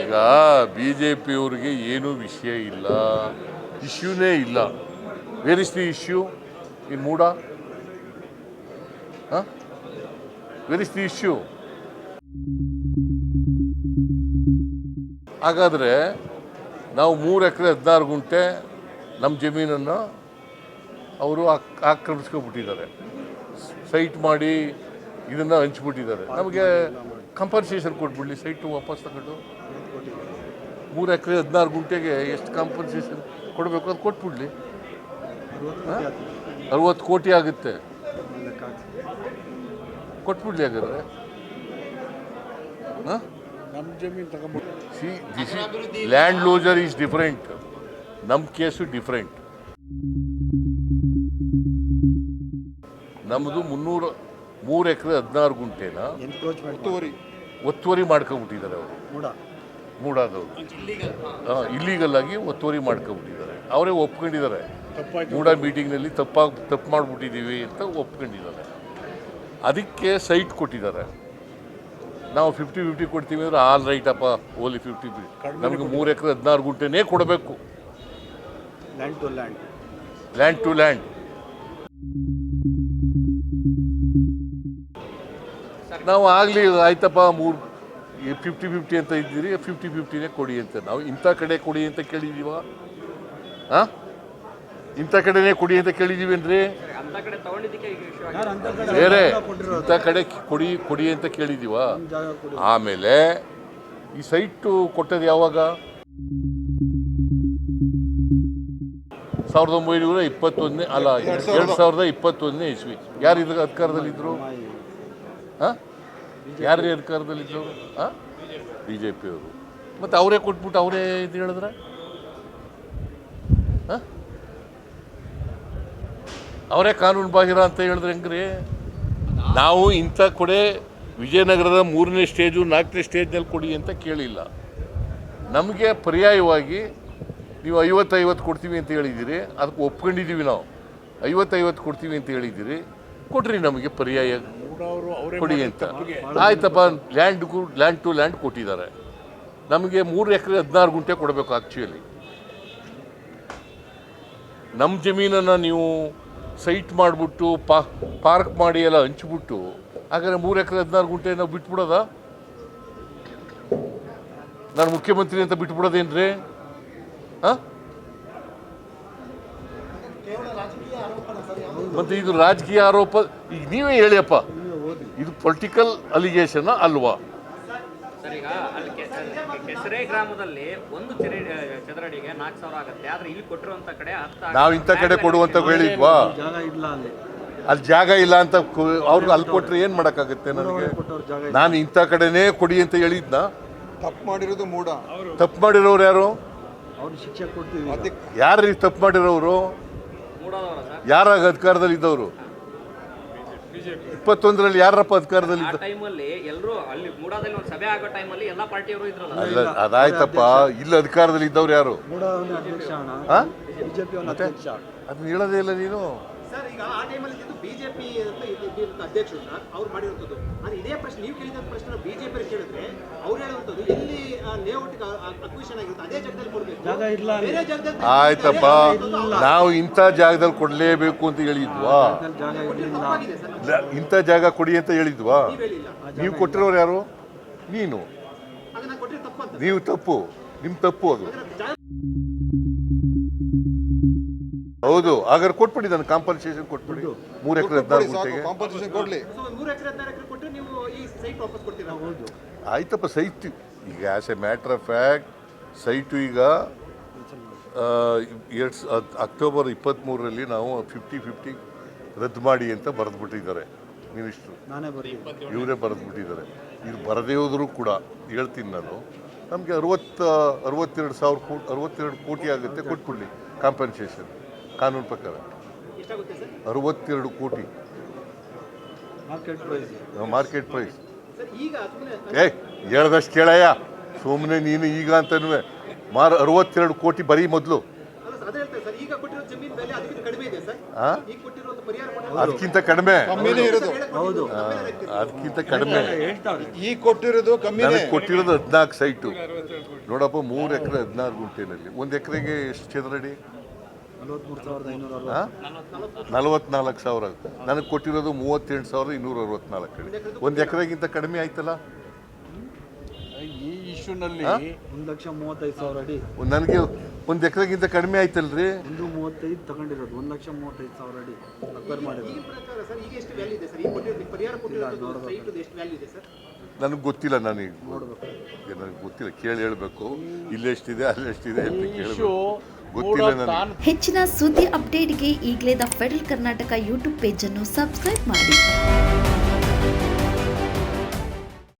ಈಗ B J ಪಿಯವ್ರಿಗೆ ಏನೂ ವಿಷಯ ಇಲ್ಲ. ಇಶ್ಯೂನೇ ಇಲ್ಲ. Where is the issue in MUDA where is the issue ಹಾಗಾದರೆ ನಾವು ಮೂರು ಎಕರೆ ಹದಿನಾರು ಗುಂಟೆ ನಮ್ಮ ಜಮೀನನ್ನು ಅವರು ಆಕ್ ಆಕ್ರಮಿಸ್ಕೊಬಿಟ್ಟಿದ್ದಾರೆ ಸೈಟ್ ಮಾಡಿ ಇದನ್ನು ಹಂಚ್ಬಿಟ್ಟಿದ್ದಾರೆ. ನಮಗೆ ಕಂಪನ್ಸೇಷನ್ ಕೊಟ್ಬಿಡ್ಲಿ ಸೈಟು ವಾಪಸ್ ತಗೊಂಡು. ಮೂರು ಎಕರೆ ಹದಿನಾರು ಗುಂಟೆಗೆ ಎಷ್ಟು ಕಾಂಪನ್ಸೇಷನ್ ಕೊಡಬೇಕು ಅದು ಕೊಟ್ಬಿಡ್ಲಿ. ಅರವತ್ತು ಕೋಟಿ ಆಗುತ್ತೆ. ಕೊಟ್ಬಿಡ್ಲಿ ಹಾಗಾದ್ರೆ. See this land loser is different ನಮ್ಮ ಕೇಸು ಡಿಫ್ರೆಂಟ್ ನಮ್ಮದು ಮುನ್ನೂರು ಮೂರು ಎಕರೆ ಹದಿನಾರು ಗುಂಟೆನ? ಒತ್ತುವರಿ. ಒತ್ತುವರಿ ಮಾಡ್ಕೊಂಬಿಟ್ಟಿದ್ದಾರೆ ಅವರು. ಮೂಡ. ಮೂಡಾದವರು. ಇಲ್ಲೀಗಲ್ ಆಗಿ ಒತ್ತುವರಿ ಮಾಡ್ಕೊಂಬಿಟ್ಟಿದ್ದಾರೆ ಅವರೇ ಒಪ್ಕೊಂಡಿದ್ದಾರೆ. ಮೂಡಾ ಮೂಡ ಮೀಟಿಂಗ್ನಲ್ಲಿ ತಪ್ಪಾಗಿ ತಪ್ಪು ಮಾಡಿಬಿಟ್ಟಿದ್ದೀವಿ ಅಂತ ಒಪ್ಕೊಂಡಿದ್ದಾರೆ. ಅದಕ್ಕೆ ಸೈಟ್ ಕೊಟ್ಟಿದ್ದಾರೆ. ನಾವು ಫಿಫ್ಟಿ ಫಿಫ್ಟಿ ಕೊಡ್ತೀವಿ ಅಂದರೆ ಆಲ್ ರೈಟ್ ಅಪ್ಪ ಓಲಿ ಫಿಫ್ಟಿ ಫಿಫ್ಟಿ ನಮಗೆ ಮೂರು ಎಕರೆ ಹದಿನಾರು ಗುಂಟೆನೇ ಕೊಡಬೇಕು. Land to land land to land ನಾವು ಆಗಲಿ ಆಯ್ತಪ್ಪ, ಮೂರು ಫಿಫ್ಟಿ ಫಿಫ್ಟಿ ಅಂತ ಇದ್ದೀರಿ ಫಿಫ್ಟಿ ಫಿಫ್ಟಿನೇ ಕೊಡಿ ಅಂತ. ನಾವು ಇಂಥ ಕಡೆ ಕೊಡಿ ಅಂತ ಕೇಳಿದ್ದೀವ ಹಾಂ ಇಂಥ ಕಡೆನೇ ಕೊಡಿ ಅಂತ ಕೇಳಿದ್ದೀವಿ ಏನ್ರಿ ತಗೊಂಡಿದ್ದಕ್ಕೆ ಈಗ ಇಶ್ಯೂ ಯಾರು ಅಂತ ಕಡೆ ಬೇರೆ, ಇಂಥ ಕಡೆ ಕೊಡಿ ಕೊಡಿ ಅಂತ ಕೇಳಿದ್ದೀವ ಆಮೇಲೆ ಈ ಸೈಟು ಕೊಟ್ಟದ್ದು ಯಾವಾಗ? ಸಾವಿರದ ಒಂಬೈನೂರ ಇಪ್ಪತ್ತೊಂದನೇ, ಅಲ್ಲ, ಎರಡು ಸಾವಿರದ ಇಪ್ಪತ್ತೊಂದನೇ ಇಸ್ವಿ. ಯಾರು ಇದ್ರ ಅಧಿಕಾರದಲ್ಲಿದ್ದರು ಹಾಂ ಯಾರು ಅಧಿಕಾರದಲ್ಲಿದ್ದವರು ಹಾಂ ಬಿ ಜೆ ಪಿಯವರು ಮತ್ತು ಅವರೇ ಕೊಟ್ಬಿಟ್ಟು ಅವರೇ ಇದು ಹೇಳಿದ್ರೆ? ಹಾಂ ಅವರೇ ಕಾನೂನು ಬಾಹಿರ ಅಂತ ಹೇಳಿದ್ರೆ ಹೆಂಗ್ರಿ? ನಾವು ಇಂಥ ಕೊಡೆ ವಿಜಯನಗರದ ಮೂರನೇ ಸ್ಟೇಜು ನಾಲ್ಕನೇ ಸ್ಟೇಜ್ನಲ್ಲಿ ಕೊಡಿ ಅಂತ ಕೇಳಿಲ್ಲ. ನಮಗೆ ಪರ್ಯಾಯವಾಗಿ ನೀವು ಐವತ್ತೈವತ್ತು ಕೊಡ್ತೀವಿ ಅಂತ ಹೇಳಿದ್ದೀರಿ. ಅದಕ್ಕೆ ಒಪ್ಕೊಂಡಿದ್ದೀವಿ ನಾವು. ಐವತ್ತೈವತ್ತು ಕೊಡ್ತೀವಿ ಅಂತ ಹೇಳಿದ್ದೀರಿ. ಕೊಡ್ರಿ ನಮಗೆ ಪರ್ಯಾಯ. ಕೊಡಿ ಅಂತ. ಆಯ್ತಪ್ಪ. ಲ್ಯಾಂಡ್ ಲ್ಯಾಂಡ್ ಟು ಲ್ಯಾಂಡ್ ಕೊಟ್ಟಿದ್ದಾರೆ. ನಮಗೆ ಮೂರು ಎಕರೆ ಹದಿನಾರು ಗುಂಟೆ ಕೊಡಬೇಕು ಆ್ಯಕ್ಚುಲಿ ನಮ್ಮ ಜಮೀನನ್ನು ನೀವು ಸೈಟ್ ಮಾಡಿಬಿಟ್ಟು ಪಾ ಪಾರ್ಕ್ ಮಾಡಿ ಎಲ್ಲ ಹಂಚಿಬಿಟ್ಟು ಹಾಗಾದ್ರೆ ಮೂರು ಎಕರೆ ಹದಿನಾರು ಗುಂಟೆ ನಾವು ಬಿಟ್ಬಿಡೋದ? ನಾನು ಮುಖ್ಯಮಂತ್ರಿ ಅಂತ ಬಿಟ್ಬಿಡೋದೇನ್ರಿ? ಹಾಂ? ಮತ್ತೆ ಇದು ರಾಜಕೀಯ ಆರೋಪ ಈಗ ನೀವೇ ಹೇಳಿಯಪ್ಪ ಇದು ಪೊಲಿಟಿಕಲ್ ಅಲಿಗೇಷನ್ ಅಲ್ವಾ? ಸರ್ ಈಗ ಅಲ್ಲಿ ಕೆ- ಕೆಸರೆ ಗ್ರಾಮದಲ್ಲಿ ಒಂದು ಚರಿ ಚದರಡಿಗೆ ನಾಲ್ಕು ಸಾವಿರ ಆಗುತ್ತೆ. ಆದ್ರೆ ಇಲ್ಲಿ ಕೊಟ್ಟಿರುವಂತ ಕಡೆ ಹತ್ತು ನಾವು ಇಂಥ ಕಡೆ ಕೊಡುವಂತ ಹೇಳಿದ್ವಾ? ಜಾಗ ಇಲ್ಲ ಅಲ್ಲಿ. ಅಲ್ಲಿ ಜಾಗ ಇಲ್ಲ ಅಂತ ಅವ್ರಿಗೆ ಅಲ್ಲಿ ಕೊಟ್ರೆ ಏನು ಮಾಡೋಕ್ಕಾಗುತ್ತೆ ನನಗೆ. ನಾನು ಇಂಥ ಕಡೆನೇ ಕೊಡಿ ಅಂತ ಹೇಳಿದ್ನ? ತಪ್ಪು ಮಾಡಿರೋದು ಮೂಡ. ತಪ್ಪು ಮಾಡಿರೋರು ಯಾರು? ಅವ್ರು ಶಿಕ್ಷೆ ಕೊಡ್ತೀವಿ ಅದಕ್ಕೆ ಯಾರು ತಪ್ಪು ಮಾಡಿರೋರು? ಯಾರಾಗ ಅಧಿಕಾರದಲ್ಲಿ ಇದ್ದವರು ಇಪ್ಪತ್ತೊಂದರಲ್ಲಿ ಯಾರಪ್ಪ ಅಧಿಕಾರದಲ್ಲಿ ಟೈಮಲ್ಲಿ ಎಲ್ಲರೂ ಅಲ್ಲಿ ಮೂಡಾದಲ್ಲಿ ಒಂದು ಸಭೆ ಆಗೋ ಟೈಮಲ್ಲಿ ಎಲ್ಲಾ ಪಾರ್ಟಿಯವರು ಇದ್ರಲ್ಲ. ಅಲ್ಲ ಅದಾಯ್ತಪ್ಪ. ಇಲ್ಲಿ ಅಧಿಕಾರದಲ್ಲಿ ಇದ್ದವ್ರು ಯಾರು? ಅದನ್ನ ಹೇಳೋದೇ ಇಲ್ಲ ನೀನು. ಸರ್ ಈಗ ಆ ಟೈಮಲ್ಲಿ ಇದ್ದು ಬಿಜೆಪಿ ಅಂತ ಇದ್ದಿದ್ದ ಅಧ್ಯಕ್ಷರು ಸರ್ ಅವ್ರು ಮಾಡಿರುವಂಥದ್ದು ಆದ್ರೆ ಇದೇ ಪ್ರಶ್ನೆ ನೀವು ಕೇಳಿದ ಪ್ರಶ್ನೆ ಬಿಜೆಪಿ ಕೇಳಿದ್ರೆ ಅವ್ರು ಹೇಳುವಂಥದ್ದು ಆಯ್ತಪ್ಪ. ನಾವು ಇಂಥ ಜಾಗದಲ್ಲಿ ಕೊಡಲೇಬೇಕು ಅಂತ ಹೇಳಿದ್ವಾ? ಇಂಥ ಜಾಗ ಕೊಡಿ ಅಂತ ಹೇಳಿದ್ವಾ? ನೀವು ಕೊಟ್ಟಿರೋರು ಯಾರು? ನೀನು. ಅದನ್ನ ಕೊಟ್ಟರೆ ತಪ್ಪಂತ ನೀವು ತಪ್ಪು. ನಿಮ್ಮ ತಪ್ಪು ಅದು. ಹೌದು. ಹಾಗಾದ್ರೆ ಕೊಟ್ಬಿಡಿ ನಾನು ಕಾಂಪನ್ಸೇಷನ್ ಕೊಟ್ಬಿಡಿ. ಮೂರು ಎಕರೆ ಹದಿನಾರು ಕೊಡಿ ಸಾಕು. ಗುಂಟೆಗೆ. ಕಾಂಪನ್ಸೇಷನ್ ಕೊಡ್ಲಿ. ಮೂರು ಎಕರೆ ಹದಿನಾರು ಎಕರೆ ಕೊಟ್ಟರೆ ನೀವು ಈ ಸೈಟ್ ವಾಪಸ್ ಕೊಡ್ತೀರಾ? ಹೌದು. ಆಯ್ತಪ್ಪ ಸೈಟ್ ಈಗ as a matter of fact site ಈಗ ಎರಡು ಅಕ್ಟೋಬರ್ ಇಪ್ಪತ್ತ್ಮೂರರಲ್ಲಿ ನಾವು ಫಿಫ್ಟಿ ಫಿಫ್ಟಿ ರದ್ದು ಮಾಡಿ ಅಂತ ಬರೆದ್ಬಿಟ್ಟಿದ್ದಾರೆ ಮಿನಿಸ್ಟ್ರು ಇವರೇ ಬರೆದ್ಬಿಟ್ಟಿದ್ದಾರೆ. ಇದು ಬರದೇ ಹೋದರೂ ಕೂಡ ಹೇಳ್ತೀನಿ ನಾನು ನಮಗೆ ಅರವತ್ತು ಅರವತ್ತೆರಡು ಸಾವಿರ ಕೋಟಿ ಅರವತ್ತೆರಡು ಕೋಟಿ ಆಗುತ್ತೆ ಕೊಟ್ಬಿಡಲಿ ಕಾಂಪನ್ಸೇಷನ್ ಕಾನೂನು ಪ್ರಕಾರ. ಅರವತ್ತೆರಡು ಕೋಟಿ. ಮಾರ್ಕೆಟ್ ಪ್ರೈಸ್ ಮಾರ್ಕೆಟ್ ಹೇಳ್ದಷ್ಟು ಕೇಳಯ್ಯ. ಸುಮ್ಮನೆ ನೀನು ಈಗ ಅಂತನೂ ಮಾರು ಅರವತ್ತೆರಡು ಕೋಟಿ ಬರೀ ಮೊದಲು. ಅಲ್ಲ ಹೇಳ್ತಾರೆ ಸರ್ ಈಗ ಕೊಟ್ಟಿರೋ ಜಮೀನು ಬೆಲೆ ಅದಕ್ಕಿಂತ ಕಡಿಮೆ. ಅದಕ್ಕಿಂತ ಕಡಿಮೆ ಕಮ್ಮಿನೇ ಇರೋದು. ಹೌದು. ಅದಕ್ಕಿಂತ ಕಡಿಮೆ. ಹೇಳ್ತಾವ್ರೆ ಈ ಕೊಟ್ಟಿರೋದು ಕಮ್ಮಿ ನನಗೆ ಕೊಟ್ಟಿರೋದು ಹದಿನಾಲ್ಕು ಸೈಟು. ನೋಡಪ್ಪ ಮೂರು ಎಕರೆ ಹದಿನಾರು ಗುಂಟೆನಲ್ಲಿ. ಒಂದು ಎಕರೆಗೆ ಎಷ್ಟು ಚದರಡಿ? ನಲವತ್ನಾಲ್ಕು ಸಾವಿರ ನನಗೆ ಕೊಟ್ಟಿರೋದು ಮೂವತ್ತೆಂಟು ಸಾವಿರದ ಇನ್ನೂರ ಅರವತ್ನಾಲ್ಕು ಒಂದು ಎಕರೆಗಿಂತ ಕಡಿಮೆ ಆಯ್ತಲ್ಲ? ಇಶ್ಯೂನಲ್ಲಿ ಒಂದು ಲಕ್ಷ ಮೂವತ್ತೈದು ಸಾವಿರ ಅಡಿ. ಒಂದ್ ನನಗೆ ಒಂದು ಎಕರೆಗಿಂತ ಕಡಿಮೆ ಆಯ್ತಲ್ರಿ? ಒಂದು ಮೂವತ್ತೈದು ತಗೊಂಡಿರೋದು ಒಂದು ಲಕ್ಷ ಮೂವತ್ತೈದು ಸಾವಿರ ಅಡಿ ಅಕ್ವೈರ್ ಮಾಡಿರೋದು. ಈ ಪ್ರಕಾರ ಸರ್ ಈಗ ಎಷ್ಟು ವ್ಯಾಲ್ಯೂ ಇದೆ ಸರ್? ಈ ಕೊಟ್ಟಿರೋ ಪರಿಹಾರ ಕೊಟ್ಟಿರೋದು ಎಷ್ಟು ವ್ಯಾಲ್ಯೂ ಇದೆ ಸರ್? ನನಗೆ ಗೊತ್ತಿಲ್ಲ ನನಗೆ ನನಗೆ ಗೊತ್ತಿಲ್ಲ. ಕೇಳಿ ಹೇಳಬೇಕು. ಇಲ್ಲೆಷ್ಟಿದೆ ಅಲ್ಲೆಷ್ಟಿದೆ ಅಂತ ಕೇಳಬೇಕು. ಗೊತ್ತಿಲ್ಲ ನನಗೆ. ಹೆಚ್ಚಿನ ಸುದ್ದಿ ಅಪ್ಡೇಟ್ಗೆ ಈಗಲೇ ದ ಫೆಡರಲ್ ಕರ್ನಾಟಕ ಯೂಟ್ಯೂಬ್ ಪೇಜನ್ನು ಸಬ್ಸ್ಕ್ರೈಬ್ ಮಾಡಿ.